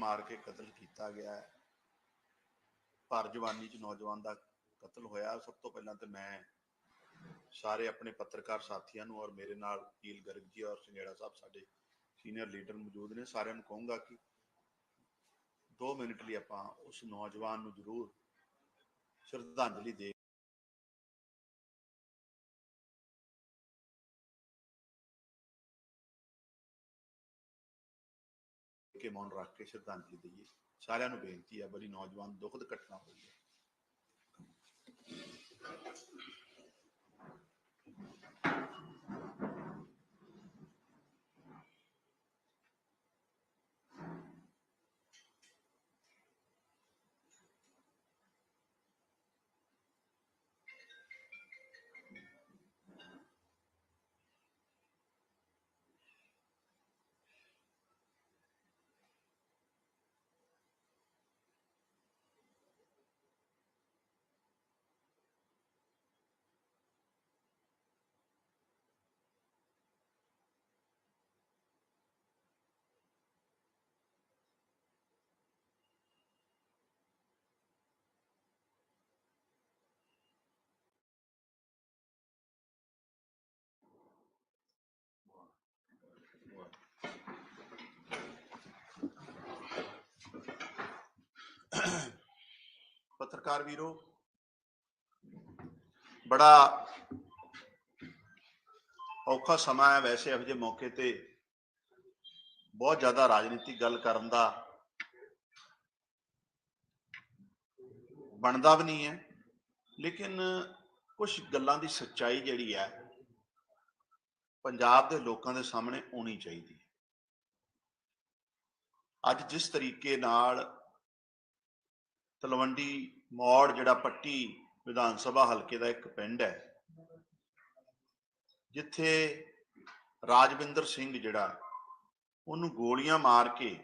ਮਾਰ ਕੇ ਕਤਲ ਕੀਤਾ ਗਿਆ ਹੈ। ਭਰ ਜਵਾਨੀ ਚ ਨੌਜਵਾਨ ਦਾ ਕਤਲ ਹੋਇਆ। ਸਭ ਤੋਂ ਪਹਿਲਾਂ ਤੇ ਮੈਂ ਸਾਰੇ ਆਪਣੇ ਪੱਤਰਕਾਰ ਸਾਥੀਆਂ ਨੂੰ ਔਰ ਮੇਰੇ ਨਾਲ ਕੀਲ ਗਰਗ ਜੀ ਔਰ ਸੰਗੇੜਾ ਸਾਹਿਬ, ਸਾਡੇ ਸੀਨੀਅਰ ਲੀਡਰ ਮੌਜੂਦ ਨੇ, ਸਾਰਿਆਂ ਨੂੰ ਕਹੂੰਗਾ ਕਿ 2 ਮਿੰਟ ਲਈ ਆਪਾਂ ਉਸ ਨੌਜਵਾਨ ਨੂੰ ਜ਼ਰੂਰ ਸ਼ਰਧਾਂਜਲੀ ਦੇ ਕੇ ਮੌਨ ਰੱਖ ਕੇ ਸ਼ਰਧਾਂਜਲੀ ਦਈਏ। ਸਾਰਿਆਂ ਨੂੰ ਬੇਨਤੀ ਹੈ ਬੜੀ ਨੌਜਵਾਨ ਦੁਖਦ ਘਟਨਾ ਹੋਈ ਹੈ। ਪੱਤਰਕਾਰ ਵੀਰੋ, ਬੜਾ ਔਖਾ ਸਮਾਂ ਹੈ ਵੈਸੇ ਇਹੋ ਮੌਕੇ ਤੇ ਬਹੁਤ ਜ਼ਿਆਦਾ ਰਾਜਨੀਤਿਕ ਗੱਲ ਕਰਨ ਦਾ ਬਣਦਾ ਵੀ ਨਹੀਂ ਹੈ, ਲੇਕਿਨ ਕੁਝ ਗੱਲਾਂ ਦੀ ਸੱਚਾਈ ਜਿਹੜੀ ਹੈ, ਪੰਜਾਬ ਦੇ ਲੋਕਾਂ ਦੇ ਸਾਹਮਣੇ ਆਉਣੀ ਚਾਹੀਦੀ ਹੈ। ਅੱਜ ਜਿਸ ਤਰੀਕੇ ਨਾਲ ਤਲਵੰਡੀ ਮੌੜ, ਜਿਹੜਾ ਪੱਟੀ ਵਿਧਾਨ ਸਭਾ ਹਲਕੇ ਦਾ ਇੱਕ ਪਿੰਡ ਹੈ, ਜਿੱਥੇ ਰਾਜਵਿੰਦਰ ਸਿੰਘ ਜਿਹੜਾ, ਉਹਨੂੰ ਗੋਲੀਆਂ ਮਾਰ ਕੇ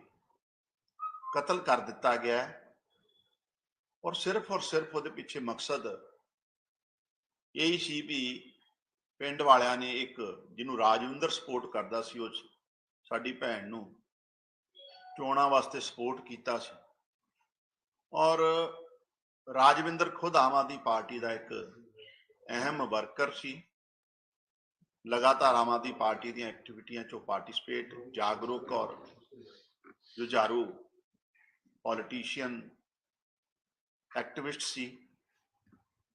ਕਤਲ ਕਰ ਦਿੱਤਾ ਗਿਆ ਔਰ ਸਿਰਫ ਔਰ ਸਿਰਫ ਉਹਦੇ ਪਿੱਛੇ ਮਕਸਦ ਇਹੀ ਸੀ ਵੀ ਪਿੰਡ ਵਾਲਿਆਂ ਨੇ ਇੱਕ ਜਿਹਨੂੰ ਰਾਜਵਿੰਦਰ ਸਪੋਰਟ ਕਰਦਾ ਸੀ, ਉਹ ਸਾਡੀ ਭੈਣ ਨੂੰ ਚੋਣਾਂ ਵਾਸਤੇ ਸਪੋਰਟ ਕੀਤਾ ਸੀ। ਔਰ ਰਾਜਵਿੰਦਰ ਖੁਦ ਆਮ ਆਦਮੀ ਪਾਰਟੀ ਦਾ ਇੱਕ ਅਹਿਮ ਵਰਕਰ ਸੀ। ਲਗਾਤਾਰ ਆਮ ਆਦਮੀ ਪਾਰਟੀ ਦੀਆਂ ਐਕਟੀਵਿਟੀਆਂ 'ਚੋਂ ਪਾਰਟਿਸਿਪੇਟ, ਜਾਗਰੂਕ ਔਰ ਜੁਝਾਰੂ ਪੋਲੀਟੀਸ਼ੀਅਨ ਐਕਟਿਵਿਸਟ ਸੀ।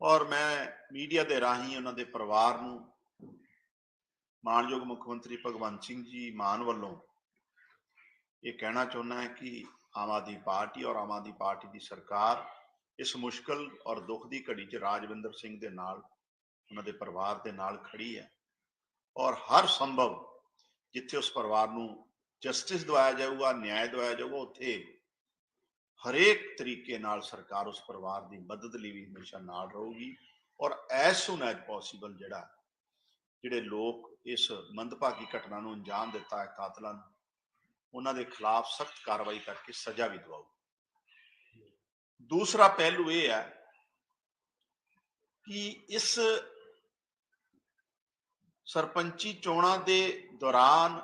ਔਰ ਮੈਂ ਮੀਡੀਆ ਦੇ ਰਾਹੀਂ ਉਹਨਾਂ ਦੇ ਪਰਿਵਾਰ ਨੂੰ ਮਾਨਯੋਗ ਮੁੱਖ ਮੰਤਰੀ ਭਗਵੰਤ ਸਿੰਘ ਜੀ ਮਾਨ ਵੱਲੋਂ ਇਹ ਕਹਿਣਾ ਚਾਹੁੰਦਾ ਹੈ ਕਿ ਆਮ ਆਦਮੀ ਪਾਰਟੀ ਔਰ ਆਮ ਆਦਮੀ ਪਾਰਟੀ ਦੀ ਸਰਕਾਰ ਇਸ ਮੁਸ਼ਕਲ ਔਰ ਦੁੱਖ ਦੀ ਘੜੀ 'ਚ ਰਾਜਵਿੰਦਰ ਸਿੰਘ ਦੇ ਨਾਲ, ਉਹਨਾਂ ਦੇ ਪਰਿਵਾਰ ਦੇ ਨਾਲ ਖੜੀ ਹੈ ਔਰ ਹਰ ਸੰਭਵ ਜਿੱਥੇ ਉਸ ਪਰਿਵਾਰ ਨੂੰ ਜਸਟਿਸ ਦਵਾਇਆ ਜਾਊਗਾ, ਨਿਆਂ ਦਵਾਇਆ ਜਾਊਗਾ, ਉੱਥੇ ਹਰੇਕ ਤਰੀਕੇ ਨਾਲ ਸਰਕਾਰ ਉਸ ਪਰਿਵਾਰ ਦੀ ਮਦਦ ਲਈ ਵੀ ਹਮੇਸ਼ਾ ਨਾਲ ਰਹੂਗੀ ਔਰ ਐਸ ਸੂਨ ਐਜ ਪੋਸੀਬਲ ਜਿਹੜਾ, ਜਿਹੜੇ ਲੋਕ ਇਸ ਮੰਦਭਾਗੀ ਘਟਨਾ ਨੂੰ ਅੰਜਾਮ ਦਿੱਤਾ ਹੈ ਕਾਤਲਾਂ ਨੂੰ ਉਹਨਾਂ ਦੇ ਖਿਲਾਫ ਸਖਤ ਕਾਰਵਾਈ ਕਰਕੇ ਸਜ਼ਾ ਵੀ ਦਿਵਾਓ ਦੂਸਰਾ ਪਹਿਲੂ ਇਹ ਹੈ ਕਿ ਇਸ ਸਰਪੰਚੀ ਚੋਣਾਂ ਦੇ ਦੌਰਾਨ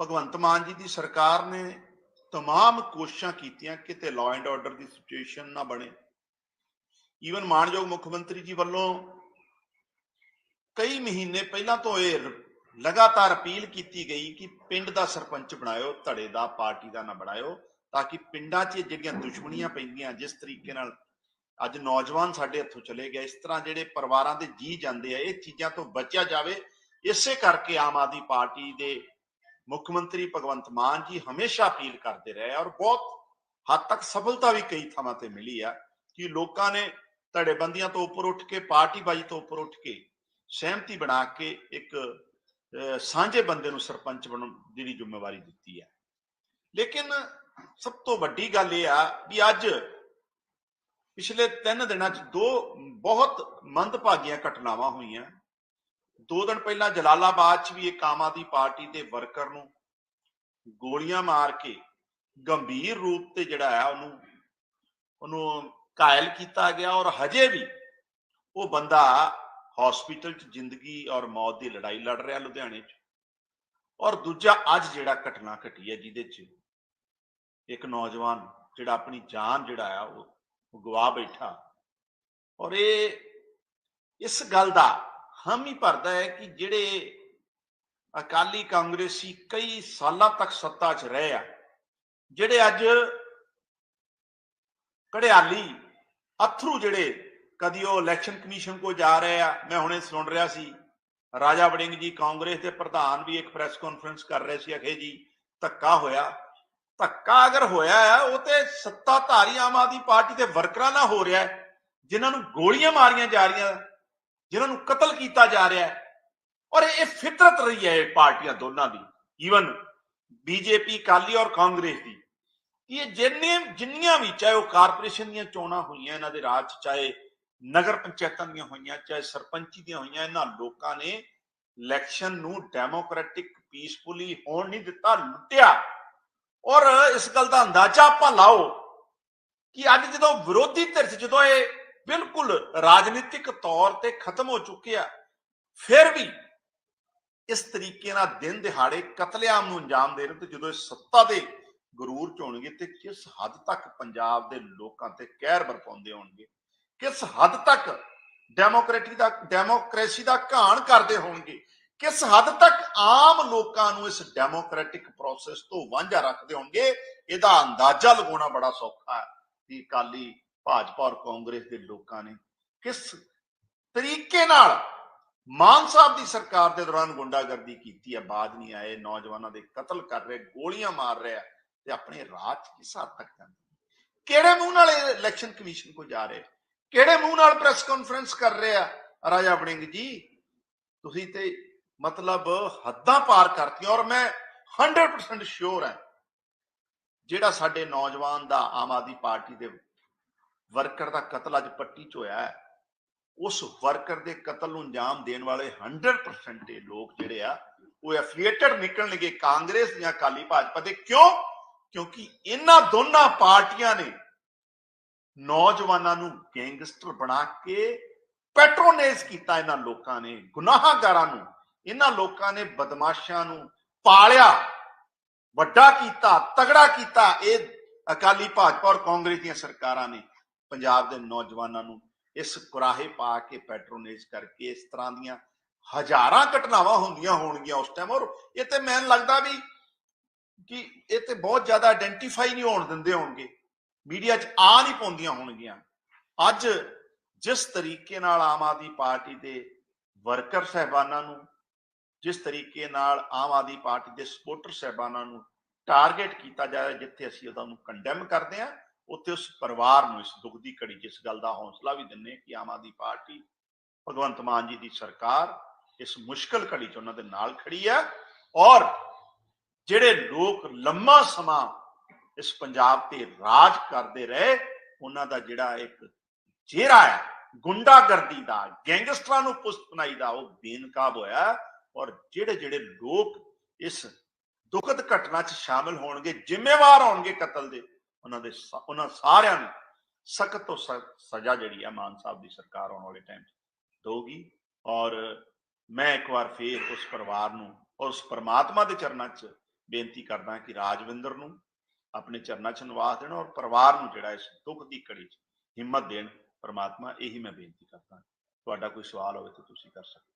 ਭਗਵੰਤ ਮਾਨ ਜੀ ਦੀ ਸਰਕਾਰ ਨੇ तमाम ਕੋਸ਼ਿਸ਼ਾਂ ਕੀਤੀਆਂ ਕਿਤੇ ਲਾਅ ਐਂਡ ਆਰਡਰ ਦੀ ਸਿਚੁਏਸ਼ਨ ਨਾ ਬਣੇ ਈਵਨ ਮਾਨਯੋਗ ਮੁੱਖ ਮੰਤਰੀ ਜੀ ਵੱਲੋਂ ਕਈ ਮਹੀਨੇ ਪਹਿਲਾਂ ਤੋਂ ਇਹ ਲਗਾਤਾਰ ਅਪੀਲ ਕੀਤੀ ਗਈ ਕਿ ਪਿੰਡ ਦਾ ਸਰਪੰਚ ਬਣਾਇਓ, ਧੜੇ ਦਾ, ਪਾਰਟੀ ਦਾ ਨਾ ਬਣਾਇਓ, ਤਾਂ ਕਿ ਪਿੰਡਾਂ 'ਚ ਜਿਹੜੀਆਂ ਦੁਸ਼ਮਣੀਆਂ ਪੈਂਦੀਆਂ, ਜਿਸ ਤਰੀਕੇ ਨਾਲ ਅੱਜ ਨੌਜਵਾਨ ਸਾਡੇ ਹੱਥੋਂ ਚਲੇ ਗਏ, ਇਸ ਤਰ੍ਹਾਂ ਜਿਹੜੇ ਪਰਿਵਾਰਾਂ ਦੇ ਜੀ ਜਾਂਦੇ ਆ, ਇਹ ਚੀਜ਼ਾਂ ਤੋਂ ਬਚਿਆ ਜਾਵੇ। ਇਸੇ ਕਰਕੇ ਆਮ ਆਦਮੀ ਪਾਰਟੀ ਦੇ ਮੁੱਖ ਮੰਤਰੀ ਭਗਵੰਤ ਮਾਨ ਜੀ ਹਮੇਸ਼ਾ ਅਪੀਲ ਕਰਦੇ ਰਹੇ ਔਰ ਬਹੁਤ ਹੱਦ ਤੱਕ ਸਫਲਤਾ ਵੀ ਕਈ ਥਾਵਾਂ ਤੇ ਮਿਲੀ ਆ ਕਿ ਲੋਕਾਂ ਨੇ ਧੜੇਬੰਦੀਆਂ ਤੋਂ ਉੱਪਰ ਉੱਠ ਕੇ, ਪਾਰਟੀਬਾਜ਼ੀ ਤੋਂ ਉੱਪਰ ਉੱਠ ਕੇ ਸਹਿਮਤੀ ਬਣਾ ਕੇ ਇੱਕ ਸਾਂਝੇ ਬੰਦੇ ਨੂੰ ਸਰਪੰਚ ਬਣਨ ਦੀ ਜ਼ਿੰਮੇਵਾਰੀ ਦਿੱਤੀ ਹੈ। ਲੇਕਿਨ ਸਭ ਤੋਂ ਵੱਡੀ ਗੱਲ ਇਹ ਆ ਵੀ ਅੱਜ ਪਿਛਲੇ 3 ਦਿਨਾਂ 'ਚ ਦੋ ਬਹੁਤ ਮੰਦਭਾਗੀਆਂ ਘਟਨਾਵਾਂ ਹੋਈਆਂ। ਦੋ ਦਿਨ ਪਹਿਲਾਂ ਜਲਾਲਾਬਾਦ 'ਚ ਵੀ ਇੱਕ ਆਮ ਆਦਮੀ ਪਾਰਟੀ ਦੇ ਵਰਕਰ ਨੂੰ ਗੋਲੀਆਂ ਮਾਰ ਕੇ ਗੰਭੀਰ ਰੂਪ ਤੇ ਜਿਹੜਾ ਹੈ ਉਹਨੂੰ ਉਹਨੂੰ ਕਾਇਲ ਕੀਤਾ ਗਿਆ ਔਰ ਹਜੇ ਵੀ ਉਹ ਬੰਦਾ ਹਸਪੀਟਲ 'ਚ ਜ਼ਿੰਦਗੀ ਔਰ ਮੌਤ ਦੀ ਲੜਾਈ ਲੜ ਰਿਹਾ ਲੁਧਿਆਣੇ 'ਚ। ਔਰ ਦੂਜਾ ਅੱਜ ਜਿਹੜਾ ਘਟਨਾ ਘਟੀ ਹੈ ਜਿਹਦੇ 'ਚ ਇੱਕ ਨੌਜਵਾਨ ਜਿਹੜਾ ਆਪਣੀ ਜਾਨ ਜਿਹੜਾ ਆ ਉਹ ਗਵਾ ਬੈਠਾ। ਔਰ ਇਹ ਇਸ ਗੱਲ ਦਾ ਹਾਮੀ ਭਰਦਾ ਹੈ ਕਿ ਜਿਹੜੇ ਅਕਾਲੀ ਕਾਂਗਰਸੀ ਕਈ ਸਾਲਾਂ ਤੱਕ ਸੱਤਾ 'ਚ ਰਹੇ ਆ, ਜਿਹੜੇ ਅੱਜ ਕੜਿਆਲੀ ਅਥਰੂ ਜਿਹੜੇ ਕਦੀ ਉਹ ਇਲੈਕਸ਼ਨ ਕਮਿਸ਼ਨ ਕੋ ਜਾ ਰਹੇ ਆ, ਮੈਂ ਹੁਣੇ ਸੁਣ ਰਿਹਾ ਸੀ। ਰਾਜਾ ਵੜਿੰਗ ਜੀ ਕਾਂਗਰਸ ਦੇ ਪ੍ਰਧਾਨ ਵੀ ਇੱਕ ਪ੍ਰੈਸ ਕਾਨਫਰੰਸ ਕਰ ਰਹੇ ਸੀ, ਅਖੇ ਜੀ, ਧੱਕਾ ਹੋਇਆ। ਧੱਕਾ ਅਗਰ ਹੋਇਆ ਹੈ ਉਹ ਤੇ ਸੱਤਾਧਾਰੀ ਆਮ ਆਦਮੀ ਪਾਰਟੀ ਦੇ ਵਰਕਰਾਂ ਨਾਲ ਹੋ ਰਿਹਾ ਹੈ, ਜਿਨ੍ਹਾਂ ਨੂੰ ਗੋਲੀਆਂ ਮਾਰੀਆਂ ਜਾ ਰਹੀਆਂ, ਜਿਨ੍ਹਾਂ ਨੂੰ ਕਤਲ ਕੀਤਾ ਜਾ ਰਿਹਾ ਹੈ। ਔਰ ਇਹ ਫਿਤਰਤ ਰਹੀ ਹੈ ਇਹ ਪਾਰਟੀਆਂ ਦੋਨਾਂ ਦੀ ਈਵਨ ਬੀਜੇਪੀ ਕਾਲੀ ਔਰ ਕਾਂਗਰਸ ਦੀ। ਇਹ ਜਿੰਨੇ ਜਿੰਨੀਆਂ ਵੀ, ਚਾਹੇ ਉਹ ਕਾਰਪੋਰੇਸ਼ਨ ਦੀਆਂ ਚੋਣਾਂ ਹੋਈਆਂ ਇਹਨਾਂ ਦੇ ਰਾਜ ਚਾਹੇ ਨਗਰ ਪੰਚਾਇਤਾਂ ਦੀਆਂ ਹੋਈਆਂ, ਚਾਹੇ ਸਰਪੰਚੀ ਦੀਆਂ ਹੋਈਆਂ, ਇਹਨਾਂ ਲੋਕਾਂ ਨੇ ਇਲੈਕਸ਼ਨ ਨੂੰ ਡੈਮੋਕ੍ਰੈਟਿਕ ਪੀਸਫੁਲੀ ਹੋਣ ਨਹੀਂ ਦਿੱਤਾ, ਲੁੱਟਿਆ। ਔਰ ਇਸ ਗੱਲ ਦਾ ਅੰਦਾਜ਼ਾ ਆਪਾਂ ਲਾਓ ਕਿ ਅੱਜ ਜਦੋਂ ਵਿਰੋਧੀ ਧਿਰ ਜਦੋਂ ਇਹ ਬਿਲਕੁਲ ਰਾਜਨੀਤਿਕ ਤੌਰ ਤੇ ਖਤਮ ਹੋ ਚੁੱਕੇ ਆ, ਫਿਰ ਵੀ ਇਸ ਤਰੀਕੇ ਨਾਲ ਦਿਨ ਦਿਹਾੜੇ ਕਤਲੇਆਮ ਨੂੰ ਅੰਜਾਮ ਦੇ ਰਹੇ ਤੇ ਜਦੋਂ ਇਹ ਸੱਤਾ ਦੇ ਗਰੂਰ ਚ ਹੋਣਗੇ ਤੇ ਕਿਸ ਹੱਦ ਤੱਕ ਪੰਜਾਬ ਦੇ ਲੋਕਾਂ ਤੇ ਕਹਿਰ ਬਰਪਾਉਂਦੇ ਹੋਣਗੇ ਕਿਸ ਹੱਦ ਤੱਕ ਡੈਮੋਕ੍ਰੇਟੀ ਦਾ, ਡੈਮੋਕ੍ਰੇਸੀ ਦਾ ਘਾਣ ਕਰਦੇ ਹੋਣਗੇ? ਕਿਸ ਹੱਦ ਤੱਕ ਆਮ ਲੋਕਾਂ ਨੂੰ ਇਸ ਡੈਮੋਕ੍ਰੈਟਿਕ ਪ੍ਰੋਸੈਸ ਤੋਂ ਵਾਂਝਾ ਰੱਖਦੇ ਹੋਣਗੇ? ਇਹਦਾ ਅੰਦਾਜ਼ਾ ਲਗਾਉਣਾ ਬੜਾ ਸੌਖਾ ਹੈ ਕਿ ਕਾਲੀ ਭਾਜਪਾ ਔਰ ਕਾਂਗਰਸ ਦੇ ਲੋਕਾਂ ਨੇ ਕਿਸ ਤਰੀਕੇ ਨਾਲ ਮਾਨ ਸਾਹਿਬ ਦੀ ਸਰਕਾਰ ਦੇ ਦੌਰਾਨ ਗੁੰਡਾਗਰਦੀ ਕੀਤੀ ਹੈ, ਬਾਜ ਨਹੀਂ ਆਏ, ਨੌਜਵਾਨਾਂ ਦੇ ਕਤਲ ਕਰ ਰਹੇ, ਗੋਲੀਆਂ ਮਾਰ ਰਿਹਾ ਤੇ ਆਪਣੇ ਰਾਜ ਕਿਸ ਹੱਦ ਤੱਕ ਜਾਂਦੇ ਕਿਹੜੇ ਮੂੰਹ ਨਾਲ ਇਹ ਇਲੈਕਸ਼ਨ ਕਮਿਸ਼ਨ ਕੋ ਜਾ ਰਹੇ ਕਿਹੜੇ ਮੂੰਹ ਨਾਲ ਪ੍ਰੈਸ ਕਾਨਫਰੰਸ ਕਰ ਰਹੇ ਆ? ਰਾਜਾ ਵੜਿੰਗ ਜੀ, ਤੁਸੀਂ ਤੇ ਮਤਲਬ ਹੱਦਾਂ ਪਾਰ ਕਰਤੀਆਂ ਔਰ ਮੈਂ 100% ਸ਼ੋਰ ਹਾਂ ਜਿਹੜਾ ਸਾਡੇ ਨੌਜਵਾਨ ਦਾ ਆਮ ਆਦਮੀ ਪਾਰਟੀ ਦੇ ਵਰਕਰ ਦਾ ਕਤਲ ਅੱਜ ਪੱਟੀ 'ਚ ਹੋਇਆ ਹੈ, ਉਸ ਵਰਕਰ ਦੇ ਕਤਲ ਨੂੰ ਅੰਜਾਮ ਦੇਣ ਵਾਲੇ 100% ਇਹ ਲੋਕ ਜਿਹੜੇ ਆ, ਉਹ ਐਫੀਲੀਏਟਡ ਨਿਕਲਣਗੇ ਕਾਂਗਰਸ ਜਾਂ ਅਕਾਲੀ ਭਾਜਪਾ ਦੇ। ਕਿਉਂ? ਕਿਉਂਕਿ ਇਹਨਾਂ ਦੋਨਾਂ ਪਾਰਟੀਆਂ ਨੇ ਨੌਜਵਾਨਾਂ ਨੂੰ ਗੈਂਗਸਟਰ ਬਣਾ ਕੇ ਪੈਟਰੋਨੇਜ ਕੀਤਾ ਇਹਨਾਂ ਲੋਕਾਂ ਨੇ, ਗੁਨਾਹਗਾਰਾਂ ਨੂੰ। ਇਹਨਾਂ ਲੋਕਾਂ ਨੇ ਬਦਮਾਸ਼ਾਂ ਨੂੰ ਪਾਲਿਆ, ਵੱਡਾ ਕੀਤਾ, ਤਗੜਾ ਕੀਤਾ। ਇਹ ਅਕਾਲੀ ਭਾਜਪਾ ਔਰ ਕਾਂਗਰਸ ਦੀਆਂ ਸਰਕਾਰਾਂ ਨੇ ਪੰਜਾਬ ਦੇ ਨੌਜਵਾਨਾਂ ਨੂੰ ਇਸ ਕੁਰਾਹੇ ਪਾ ਕੇ ਪੈਟਰੋਨੇਜ ਕਰਕੇ ਇਸ ਤਰ੍ਹਾਂ ਦੀਆਂ ਹਜ਼ਾਰਾਂ ਘਟਨਾਵਾਂ ਹੁੰਦੀਆਂ ਹੋਣਗੀਆਂ ਉਸ ਟਾਈਮ ਔਰ ਇਹ ਤੇ ਮੈਨੂੰ ਲੱਗਦਾ ਵੀ ਕਿ ਇਹ ਤੇ ਬਹੁਤ ਜ਼ਿਆਦਾ ਆਇਡੈਂਟੀਫਾਈ ਨਹੀਂ ਹੋਣ ਦਿੰਦੇ ਹੋਣਗੇ। ਮੀਡੀਆ 'ਚ ਆ ਨਹੀਂ ਪਾਉਂਦੀਆਂ ਹੋਣਗੀਆਂ। ਅੱਜ ਜਿਸ ਤਰੀਕੇ ਨਾਲ ਆਮ ਆਦਮੀ ਪਾਰਟੀ ਦੇ ਵਰਕਰ ਸਹਿਬਾਨਾਂ ਨੂੰ, ਜਿਸ ਤਰੀਕੇ ਨਾਲ ਆਮ ਆਦਮੀ ਪਾਰਟੀ ਦੇ ਸਪੋਰਟਰ ਸਹਿਬਾਨਾਂ ਨੂੰ ਟਾਰਗੇਟ ਕੀਤਾ ਜਾ ਰਿਹਾ, ਜਿੱਥੇ ਅਸੀਂ ਉਹਦਾ ਨੂੰ ਕੰਡੈਮ ਕਰਦੇ ਹਾਂ, ਉੱਥੇ ਉਸ ਪਰਿਵਾਰ ਨੂੰ ਇਸ ਦੁੱਖ ਦੀ ਘੜੀ, ਜਿਸ ਗੱਲ ਦਾ ਹੌਸਲਾ ਵੀ ਦਿੰਨੇ ਕਿ ਆਮ ਆਦਮੀ ਪਾਰਟੀ ਭਗਵੰਤ ਮਾਨ ਜੀ ਦੀ ਸਰਕਾਰ ਇਸ ਮੁਸ਼ਕਲ ਘੜੀ 'ਚ ਉਹਨਾਂ ਦੇ ਨਾਲ ਖੜੀ ਹੈ ਔਰ ਜਿਹੜੇ ਲੋਕ ਲੰਮਾ ਸਮਾਂ ਇਸ ਪੰਜਾਬ ਤੇ ਰਾਜ ਕਰਦੇ ਰਹੇ, ਉਹਨਾਂ ਦਾ ਜਿਹੜਾ ਇੱਕ ਚਿਹਰਾ ਹੈ, ਗੁੰਡਾਗਰਦੀ ਦਾ, ਗੈਂਗਸਟਰਾਂ ਨੂੰ ਪੁਸਤ ਬਣਾਈ ਦਾ ਉਹ ਬੇਨਕਾਬ ਹੋਇਆ ਔਰ ਜਿਹੜੇ ਜਿਹੜੇ ਲੋਕ ਇਸ ਦੁਖਦ ਘਟਨਾ 'ਚ ਸ਼ਾਮਿਲ ਹੋਣਗੇ, ਜ਼ਿੰਮੇਵਾਰ ਹੋਣਗੇ ਕਤਲ ਦੇ, ਉਹਨਾਂ ਦੇ ਉਹਨਾਂ ਸਾਰਿਆਂ ਨੂੰ ਸਖਤ ਤੋਂ ਸਖਤ ਸਜ਼ਾ ਜਿਹੜੀ ਹੈ ਮਾਨ ਸਾਹਿਬ ਦੀ ਸਰਕਾਰ ਆਉਣ ਵਾਲੇ ਟਾਈਮ 'ਚ ਦਊਗੀ ਔਰ ਮੈਂ ਇੱਕ ਵਾਰ ਫੇਰ ਉਸ ਪਰਿਵਾਰ ਨੂੰ ਔਰ ਉਸ ਪਰਮਾਤਮਾ ਦੇ ਚਰਨਾਂ 'ਚ ਬੇਨਤੀ ਕਰਦਾ ਕਿ ਰਾਜਵਿੰਦਰ ਨੂੰ ਆਪਣੇ ਚਰਨਾਂ 'ਚ ਨਿਵਾਸ ਦੇਣ ਔਰ ਪਰਿਵਾਰ ਨੂੰ ਜਿਹੜਾ ਇਸ ਦੁੱਖ ਦੀ ਘੜੀ 'ਚ ਹਿੰਮਤ ਦੇਣ ਪਰਮਾਤਮਾ ਇਹੀ ਮੈਂ ਬੇਨਤੀ ਕਰਦਾ ਤੁਹਾਡਾ ਕੋਈ ਸਵਾਲ ਹੋਵੇ ਤਾਂ ਤੁਸੀਂ ਕਰ ਸਕਦੇ ਹੋ।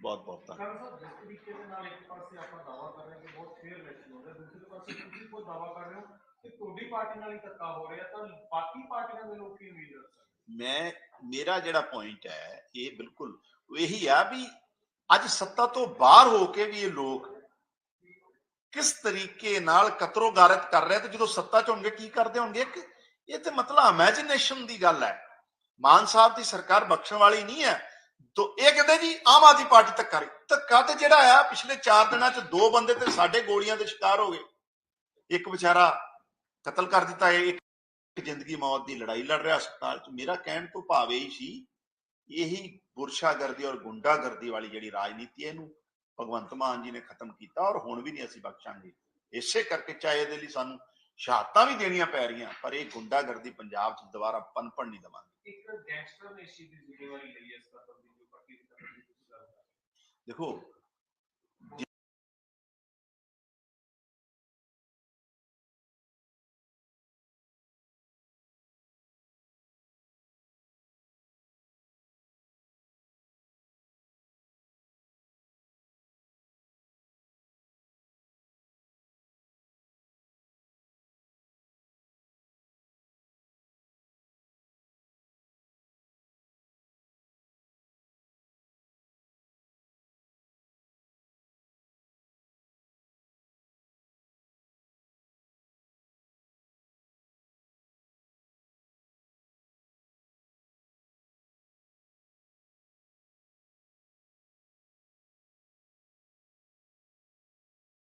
ਬਹੁਤ ਬਹੁਤ ਧੰਨਵਾਦ ਸਰ ਸਾਹਿਬ ਜਿਸ ਤਰੀਕੇ ਦੇ ਨਾਲ ਇੱਕ ਪਾਸੇ ਆਪਾਂ ਦਾਵਾ ਕਰ ਰਹੇ ਹਾਂ ਕਿ ਬਹੁਤ ਫੇਅਰ ਇਲੈਕਸ਼ਨ ਹੋ ਰਿਹਾ ਦੂਸਰੇ ਪਾਸੇ ਤੁਸੀਂ ਕੋਈ ਦਾਵਾ ਕਰ ਰਹੇ ਹੋ ਕਿ ਤੁਹਾਡੀ ਪਾਰਟੀ ਨਾਲ ਹੀ ਧੱਕਾ ਹੋ ਰਿਹਾ ਤਾਂ ਬਾਕੀ ਪਾਰਟੀਆਂ ਦੇ ਲੋਕ ਕੀ ਉਮੀਦ ਰੱਖ ਸਕਦੇ ਮੈਂ ਮੇਰਾ ਜਿਹੜਾ ਪੁਆਇੰਟ ਹੈ ਇਹ ਬਿਲਕੁਲ ਇਹੀ ਆ ਵੀ ਅੱਜ ਸੱਤਾ ਤੋਂ ਬਾਹਰ ਹੋ ਕੇ ਵੀ ਇਹ ਲੋਕ ਕਿਸ ਤਰੀਕੇ ਨਾਲ ਕਤਰੋ ਗਾਰਤ ਕਰ ਰਿਹਾ ਤੇ ਜਦੋਂ ਸੱਤਾ ਚ ਹੋਣਗੇ, ਕੀ ਕਰਦੇ ਹੋਣਗੇ? ਕਿ ਇਹ ਤੇ ਮਤਲਬ ਇਮੇਜਿਨੇਸ਼ਨ ਦੀ ਗੱਲ ਹੈ। ਮਾਨ ਸਾਹਿਬ ਦੀ ਸਰਕਾਰ ਬਖਸ਼ਣ ਵਾਲੀ ਨਹੀਂ ਹੈ। ਤੋ ਇਹ ਕਹਿੰਦੇ ਜੀ, ਆਮ ਆਦਮੀ ਪਾਰਟੀ ਧੱਕਾ ਰਹੀ ਧੱਕਾ ਤੇ ਜਿਹੜਾ ਆ, ਪਿਛਲੇ 4 ਦਿਨਾਂ ਚ ਦੋ ਬੰਦੇ ਤੇ ਸਾਡੇ ਗੋਲੀਆਂ ਦੇ ਸ਼ਿਕਾਰ ਹੋ ਗਏ। ਇੱਕ ਵਿਚਾਰਾ ਕਤਲ ਕਰ ਦਿੱਤਾ, ਇਹ ਇੱਕ ਜ਼ਿੰਦਗੀ ਮੌਤ ਦੀ ਲੜਾਈ ਲੜ ਰਿਹਾ ਹਸਪਤਾਲ 'ਚ। ਮੇਰਾ ਕਹਿਣ ਤੋਂ ਭਾਵ ਇਹ ਸੀ, ਇਹੀ ਬੁਰਸ਼ਾਗਰਦੀ ਔਰ ਗੁੰਡਾਗਰਦੀ ਵਾਲੀ ਜਿਹੜੀ ਰਾਜਨੀਤੀ ਹੈ ਇਹਨੂੰ ਭਗਵੰਤ ਮਾਨ ਜੀ ਨੇ ਖਤਮ ਕੀਤਾ ਔਰ ਹੁਣ ਵੀ ਨਹੀਂ ਅਸੀਂ ਬਖਸ਼ਾਂਗੇ ਇਸੇ ਕਰਕੇ ਚਾਹੇ ਇਹਦੇ ਲਈ ਸਾਨੂੰ ਸ਼ਹਾਦਤਾਂ ਵੀ ਦੇਣੀਆਂ ਪੈ ਰਹੀਆਂ ਪਰ ਇਹ ਗੁੰਡਾਗਰਦੀ ਪੰਜਾਬ 'ਚ ਦੁਬਾਰਾ ਪਨਪਣ ਨਹੀਂ ਦੇਵਾਂਗੇ ਇੱਕ ਗੈਂਗਸਟਰ ਨੇ ਇਸ ਦੀ ਜ਼ਿੰਮੇਵਾਰੀ ਲਈ ਇਸ ਦੀ। ਦੇਖੋ